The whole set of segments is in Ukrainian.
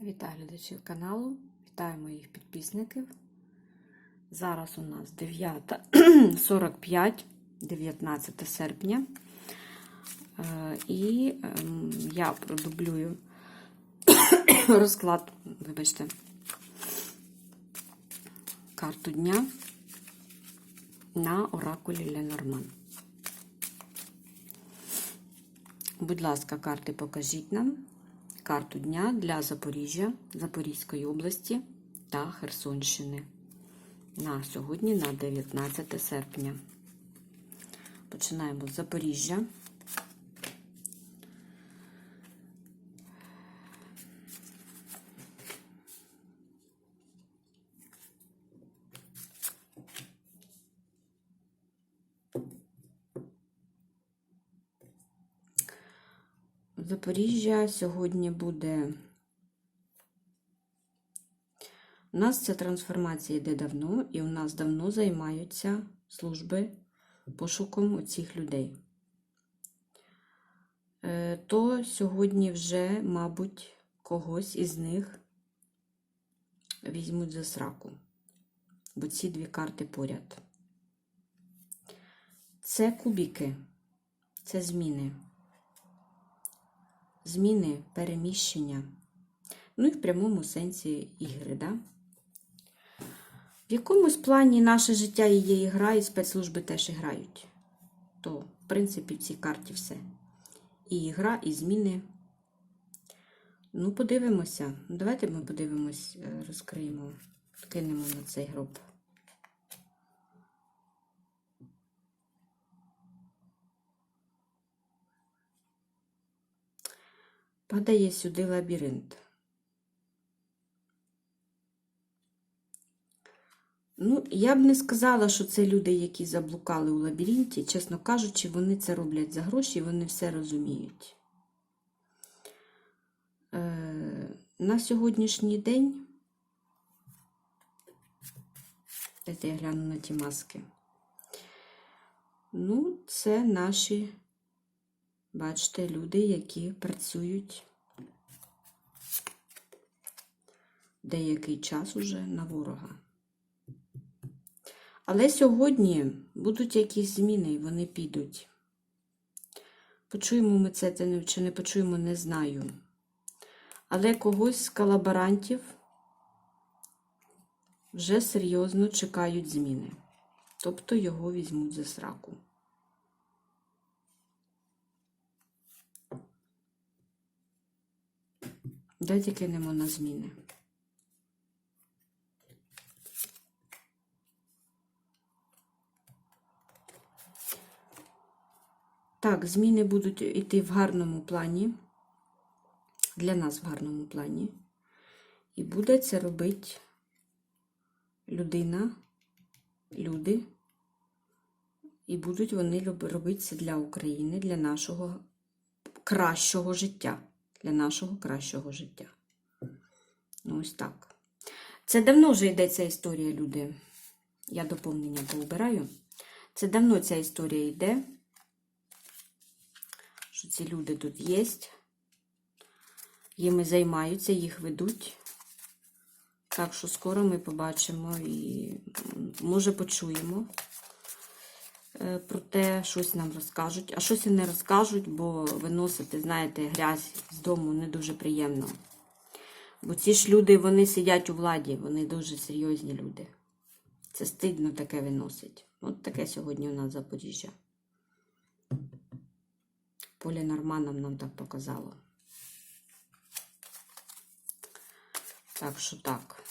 Вітаю глядачів каналу, вітаю моїх підписників. Зараз у нас 9.45, 19 серпня. Е, І ем, я продублюю розклад, вибачте, карту дня на оракулі Ленорман. Будь ласка, карти покажіть нам карту дня для Запоріжжя, Запорізької області та Херсонщини на сьогодні, на 19 серпня. Починаємо з Запоріжжя. Запоріжжя сьогодні буде. У нас ця трансформація йде давно, і у нас давно займаються служби пошуком оцих людей. Е, То сьогодні вже, мабуть, когось із них візьмуть за сраку, бо ці дві карти поряд. Це кубіки, це зміни зміни, переміщення. Ну і в прямому сенсі ігри. Да? В якомусь плані наше життя і є ігра, і спецслужби теж грають. То, в принципі, в цій карті все. І ігра, і зміни. Ну, подивимося. Давайте ми подивимось, е, розкриємо, кинемо на цей гроб. Падає сюди лабіринт. Ну, я б не сказала, що це люди, які заблукали у лабіринті. Чесно кажучи, вони це роблять за гроші, вони все розуміють. Е, На сьогоднішній день. Дайте я гляну на ті маски. Ну, це наші Бачите, люди, які працюють деякий час уже на ворога. Але сьогодні будуть якісь зміни, і вони підуть. Почуємо ми це чи не почуємо, не знаю. Але когось з колаборантів вже серйозно чекають зміни. Тобто його візьмуть за сраку. Давайте кинемо на зміни. Так, зміни будуть йти в гарному плані. Для нас в гарному плані. І буде це робити людина, люди. І будуть вони робити це для України, для нашого кращого життя для нашого кращого життя. Ну, ось так. Це давно вже йде ця історія, люди. Я доповнення поубираю. Це давно ця історія йде, що ці люди тут є. Їми займаються, їх ведуть. Так що скоро ми побачимо і, може, почуємо. Е, про те, щось нам розкажуть, а щось і не розкажуть, бо виносити, знаєте, грязь з дому не дуже приємно. Бо ці ж люди, вони сидять у владі, вони дуже серйозні люди. Це стидно таке виносить. От таке сьогодні у нас Запоріжжя. Полі Норманом нам так показало. Так що так.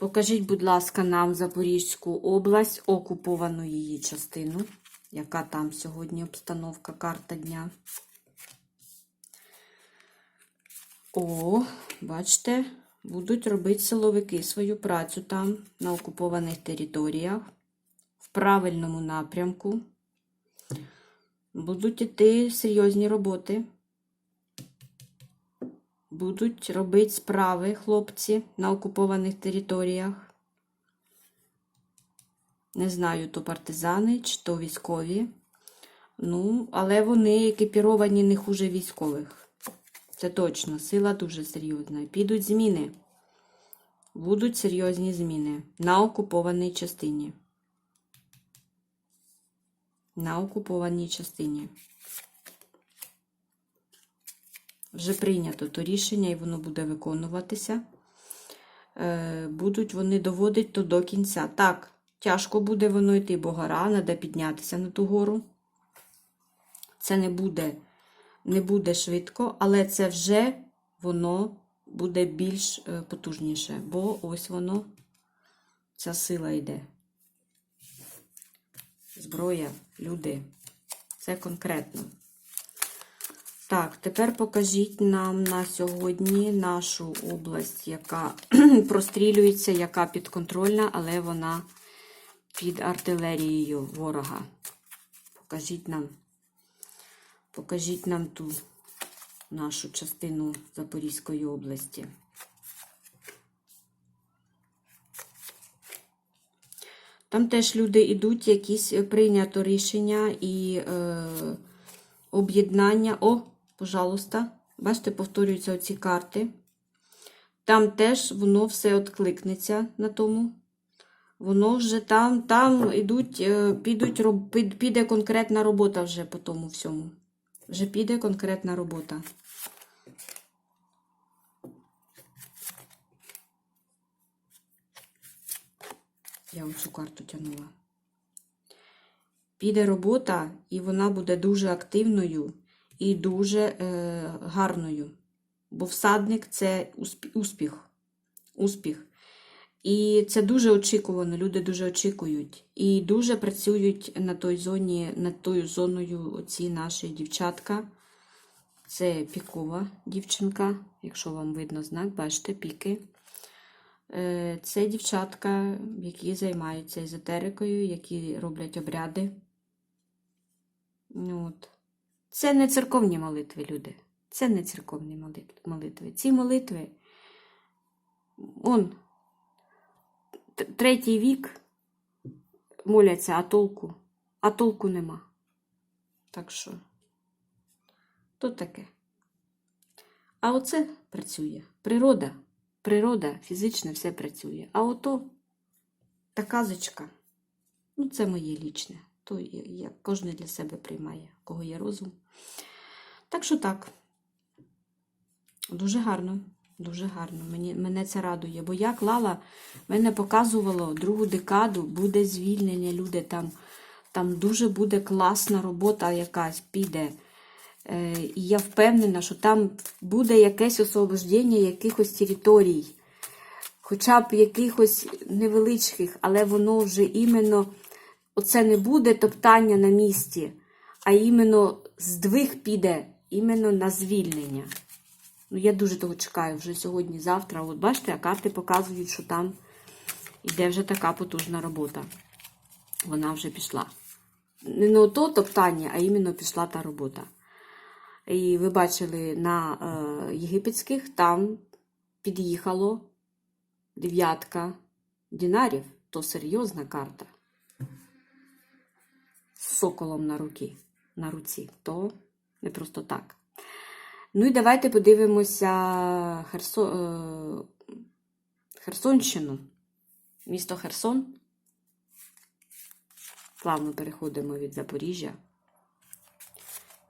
Покажіть, будь ласка, нам Запорізьку область, окуповану її частину. Яка там сьогодні обстановка карта дня? О, бачите, будуть робити силовики свою працю там, на окупованих територіях, в правильному напрямку. Будуть йти серйозні роботи будуть робити справи хлопці на окупованих територіях. Не знаю, то партизани чи то військові. Ну, але вони екіпіровані не хуже військових. Це точно. Сила дуже серйозна. Підуть зміни. Будуть серйозні зміни на окупованій частині. На окупованій частині. Вже прийнято то рішення, і воно буде виконуватися. Е, будуть вони доводити то до кінця. Так, тяжко буде воно йти, бо гора, треба піднятися на ту гору. Це не буде, не буде швидко, але це вже воно буде більш е, потужніше, бо ось воно, ця сила йде. Зброя, люди. Це конкретно. Так, тепер покажіть нам на сьогодні нашу область, яка прострілюється, яка підконтрольна, але вона під артилерією ворога. Покажіть нам, покажіть нам ту нашу частину Запорізької області. Там теж люди йдуть, якісь прийнято рішення і е, об'єднання. О, пожалуйста, бачите, повторюються оці карти. Там теж воно все відкликнеться на тому. Воно вже там, там ідуть, е, підуть, під- піде конкретна робота вже по тому всьому. Вже піде конкретна робота. Я оцю карту тягнула. Піде робота, і вона буде дуже активною і дуже е, гарною. Бо всадник це успіх. Успіх. І це дуже очікувано, люди дуже очікують. І дуже працюють на той зоні, над тою зоною оці наші дівчатка. Це пікова дівчинка, якщо вам видно знак, бачите, піки. Е, Це дівчатка, які займаються езотерикою, які роблять обряди. От. Це не церковні молитви, люди. Це не церковні молитви. Ці молитви, он, третій вік моляться, а толку, а толку нема. Так що, то таке. А оце працює. Природа. Природа, фізично все працює. А ото та казочка, ну це моє лічне. То я, я, кожен для себе приймає, кого є розум. Так що так. Дуже гарно, дуже гарно. Мені, мене це радує. Бо я клала, мене показувало другу декаду, буде звільнення, люди там, там дуже буде класна робота якась піде. Е, І я впевнена, що там буде якесь освобождення якихось територій, хоча б якихось невеличких, але воно вже іменно, оце не буде топтання на місці, а іменно здвиг піде іменно на звільнення. Ну, я дуже того чекаю вже сьогодні, завтра. От бачите, а карти показують, що там йде вже така потужна робота. Вона вже пішла. Не на то топтання, а іменно пішла та робота. І ви бачили на е, єгипетських там під'їхало дев'ятка динарів. То серйозна карта. З соколом на руці. На руці. То не просто так. Ну і давайте подивимося Херсо... е, Херсонщину. Місто Херсон. Плавно переходимо від Запоріжжя.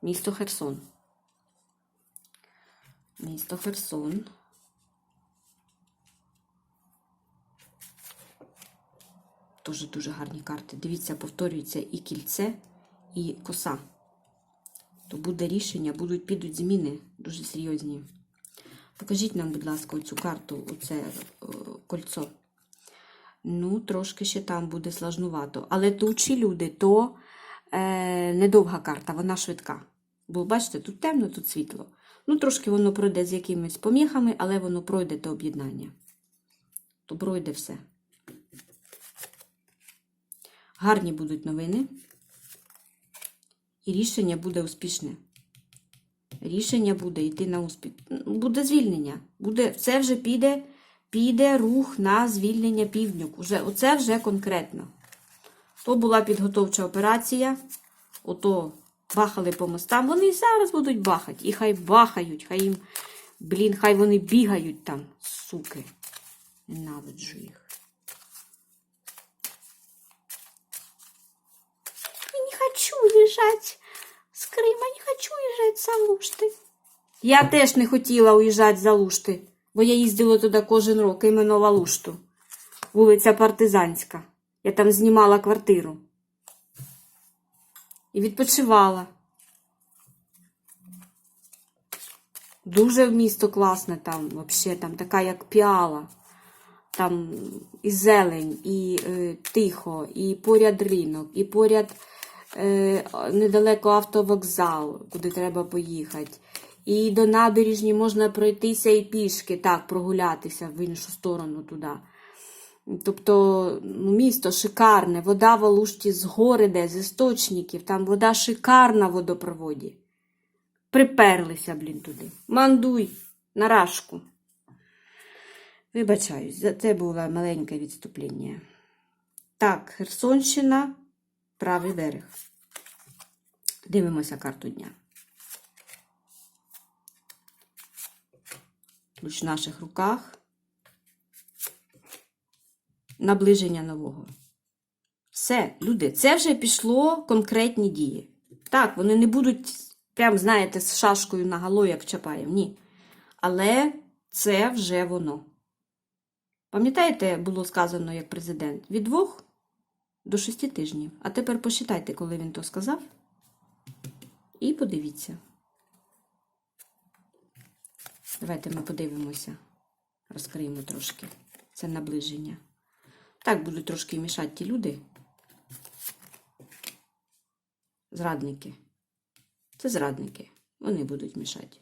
Місто Херсон. Місто Херсон. Дуже дуже гарні карти. Дивіться, повторюється і кільце, і коса. То буде рішення, будуть підуть зміни дуже серйозні. Покажіть нам, будь ласка, оцю карту, оце о, кольцо. Ну, трошки ще там буде сложнувато. Але тучі люди, то е, недовга карта, вона швидка. Бо бачите, тут темно, тут світло. Ну, трошки воно пройде з якимись поміхами, але воно пройде до об'єднання. То пройде все. Гарні будуть новини. І рішення буде успішне. Рішення буде йти на успіх. Буде звільнення. Буде, це вже піде, піде рух на звільнення півднюк. Уже, оце вже конкретно. То була підготовча операція. Ото бахали по мостам, вони і зараз будуть бахати. І хай бахають, хай їм, блін, хай вони бігають там, суки. Ненавиджу їх. Я не хочу уезжать с Крыма, не хочу уезжать с Алушти. Я теж не хотіла уїжджати з Алушти, бо я їздила туди кожен рік, іменно в Алушту. Вулиця Партизанська. Я там знімала квартиру. І відпочивала. Дуже місто класне там, взагалі, там така як піала. Там і зелень, і е, тихо, і поряд ринок, і поряд недалеко автовокзал, куди треба поїхати. І до набережні можна пройтися і пішки, так, прогулятися в іншу сторону туди. Тобто ну, місто шикарне, вода в Алушті з гори де, з істочників, там вода шикарна в водопроводі. Приперлися, блін, туди. Мандуй на рашку. Вибачаюсь, це було маленьке відступлення. Так, Херсонщина, правий берег. Дивимося карту дня. В наших руках. Наближення нового. Все, люди, це вже пішло конкретні дії. Так, вони не будуть, прям, знаєте, з шашкою на гало, як Чапаєв. Ні. Але це вже воно. Пам'ятаєте, було сказано як президент? Від двох до шести тижнів. А тепер посчитайте, коли він то сказав. І подивіться. Давайте ми подивимося. Розкриємо трошки. Це наближення. Так будуть трошки мішати ті люди. Зрадники. Це зрадники. Вони будуть мішати.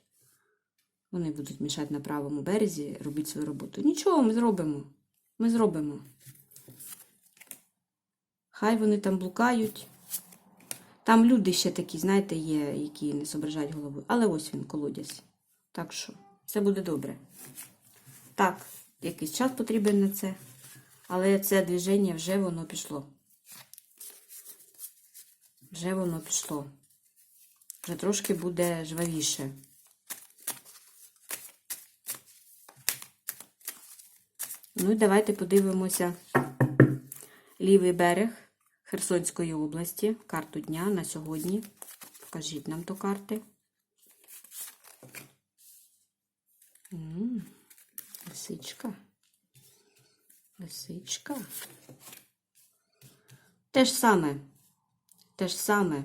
Вони будуть мішати на правому березі, робити свою роботу. Нічого, ми зробимо. Ми зробимо. Хай вони там блукають. Там люди ще такі, знаєте, є, які не зображають головою. Але ось він, колодязь. Так що, все буде добре. Так, якийсь час потрібен на це. Але це движення вже воно пішло. Вже воно пішло. Вже трошки буде жвавіше. Ну і давайте подивимося лівий берег Херсонської області. Карту дня на сьогодні. Покажіть нам то карти. Лисичка. Лисичка. Те ж саме. Те ж саме.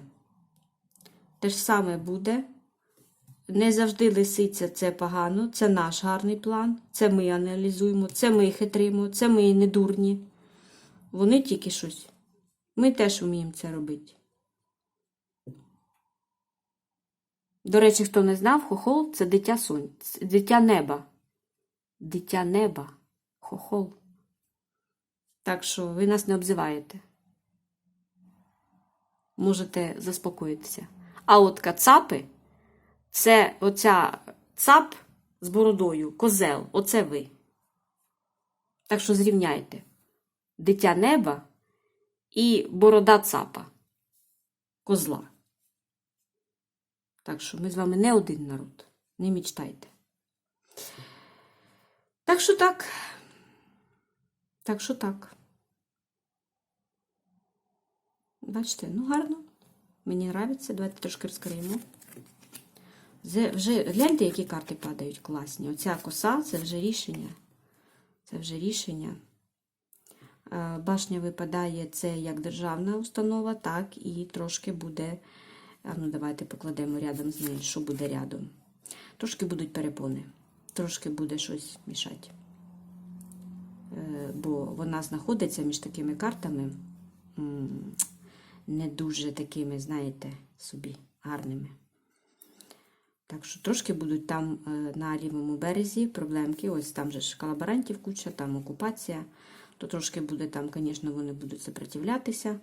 Те ж саме буде. Не завжди лисиця це погано, це наш гарний план, це ми аналізуємо, це ми хитримо, це ми не дурні. Вони тільки щось. Ми теж вміємо це робити. До речі, хто не знав, хохол це дитя сонця, дитя неба. Дитя неба. Хохол. Так що ви нас не обзиваєте. Можете заспокоїтися. А от кацапи це оця цап з бородою, козел, оце ви. Так що зрівняйте. Дитя неба і борода цапа. Козла. Так що ми з вами не один народ. Не мічтайте. Так що так. Так що так. Бачите, ну гарно. Мені подобається. Давайте трошки розкриємо. Вже, гляньте, які карти падають класні. Оця коса це вже рішення. Це вже рішення. Е, Башня випадає це як державна установа, так і трошки буде. Ну, давайте покладемо рядом з нею, що буде рядом. Трошки будуть перепони, трошки буде щось мішати. Е, Бо вона знаходиться між такими картами, не дуже такими, знаєте, собі гарними. Так що трошки будуть там е, на лівому березі проблемки. Ось там же ж колаборантів куча, там окупація. То трошки буде там, звісно, вони будуть сопротивлятися.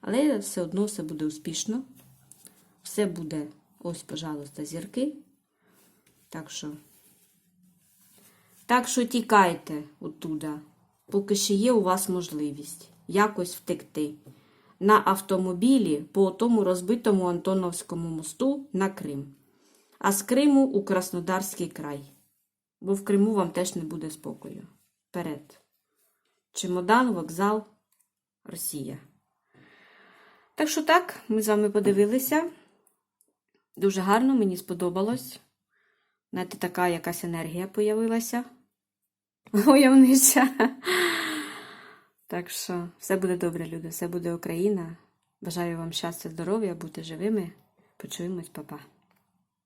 Але все одно все буде успішно. Все буде, ось, пожалуйста, зірки. Так що, так що тікайте оттуда, поки ще є у вас можливість якось втекти. на автомобілі по тому розбитому Антоновському мосту на Крим. А з Криму у Краснодарський край. Бо в Криму вам теж не буде спокою. Вперед. Чемодан, вокзал, Росія. Так що так, ми з вами подивилися. Дуже гарно, мені сподобалось. Знаєте, така якась енергія появилася. Уявнича. Так що все буде добре, люди, все буде Україна. Бажаю вам щастя, здоров'я, бути живими. Почуємось, па-па.